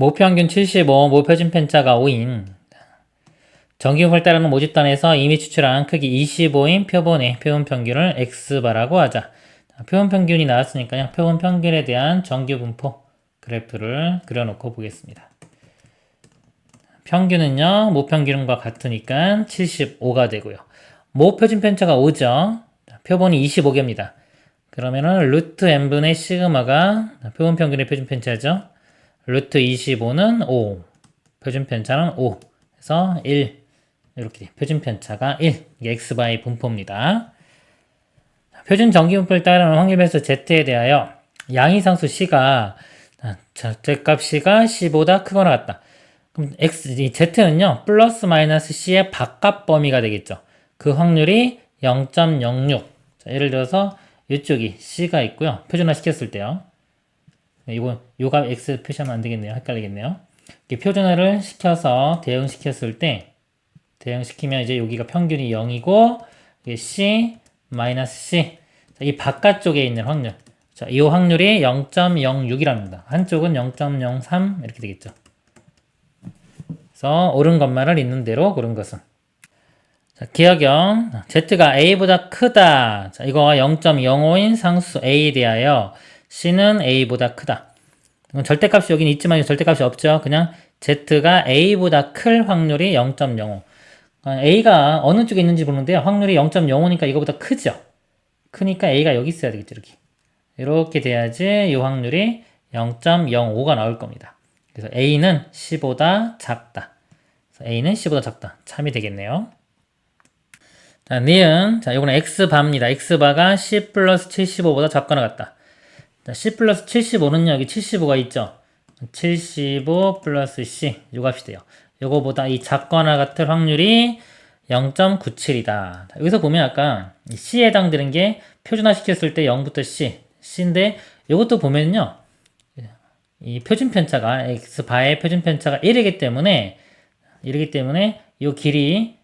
모평균 75, 모표준 편차가 5인 정기분포를 따르는 모집단에서 이미 추출한 크기 25인 표본의 표본 평균을 x바라고 하자. 자, 표본 평균이 나왔으니까요. 표본 평균에 대한 정규분포 그래프를 그려놓고 보겠습니다. 평균은요, 모평균과 같으니까 75가 되고요. 모표준 편차가 5죠. 자, 표본이 25개입니다. 그러면은 루트 n분의 시그마가 표본 평균의 표준 편차죠. 루트 25는 5, 표준 편차는 5, 그래서 1 이렇게 표준 편차가 1, 이게 x바의 분포입니다. 자, 표준 정기분포를 따르는 확률배수 z에 대하여 양이상수 c가 절대값 c가 c보다 크거나 같다. 그럼 x 이 z는요 플러스 마이너스 c의 바깥 범위가 되겠죠. 그 확률이 0.06. 자, 예를 들어서 이쪽이 c가 있고요. 표준화 시켰을 때요. 네, 이거 요값 x 표시하면 안 되겠네요. 헷갈리겠네요. 이렇게 표준화를 시켜서 대응시켰을 때 대응시키면 이제 여기가 평균이 0이고 이게 c 마이너스 c 자, 이 바깥쪽에 있는 확률 자, 이 확률이 0.06이랍니다. 한쪽은 0.03 이렇게 되겠죠. 그래서 옳은 것만을 있는 대로 고른 것은 자, 기억형 z가 a보다 크다. 자, 이거 0.05인 상수 a에 대하여 c는 a보다 크다. 절대값이 여긴 있지만 절대값이 없죠. 그냥 z가 a보다 클 확률이 0.05. 아, a가 어느 쪽에 있는지 보는데요. 확률이 0.05니까 이거보다 크죠. 크니까 a가 여기 있어야 되겠죠. 이렇게. 이렇게 돼야지 이 확률이 0.05가 나올 겁니다. 그래서 a는 c보다 작다. a는 c보다 작다. 참이 되겠네요. 자, 니은. 자, 이거는 x바입니다. x바가 c 플러스 75보다 작거나 같다. 자, c 플러스 75는요, 여기 75가 있죠? 75 플러스 c, 요 값이 돼요. 요거보다 이 작거나 같을 확률이 0.97이다. 여기서 보면 아까 c에 해당되는 게 표준화 시켰을 때 0부터 c, c인데 요것도 보면요. 이 표준 편차가 x바의 표준 편차가 1이기 때문에 1이기 때문에 요 길이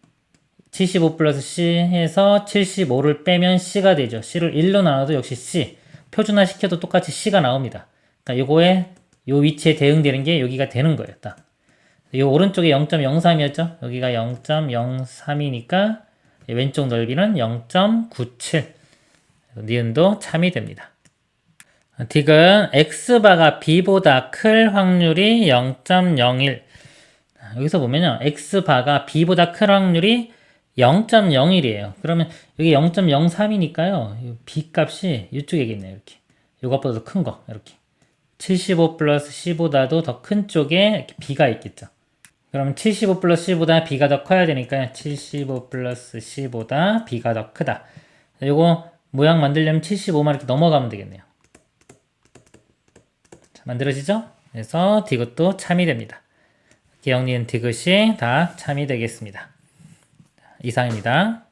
75 플러스 C 해서 75를 빼면 C가 되죠. C를 1로 나눠도 역시 C. 표준화 시켜도 똑같이 C가 나옵니다. 그러니까 요거에 요 위치에 대응되는 게 여기가 되는 거예요. 딱. 요 오른쪽에 0.03이었죠. 여기가 0.03이니까 왼쪽 넓이는 0.97. 니은도 참이 됩니다. 딕은 x바가 b보다 클 확률이 0.01. 여기서 보면요. x바가 b보다 클 확률이 0.01이에요. 그러면 여기 0.03이니까요. b 값이 이쪽에겠네요. 이렇게. 이것보다 더 큰 거. 이렇게. 75 플러스 c보다도 더 큰 쪽에 b가 있겠죠. 그러면 75 플러스 c보다 b가 더 커야 되니까 75 플러스 c보다 b가 더 크다. 요거 모양 만들려면 75만 이렇게 넘어가면 되겠네요. 자, 만들어지죠? 그래서 디귿도 참이 됩니다. 기억니은 디귿이 다 참이 되겠습니다. 이상입니다.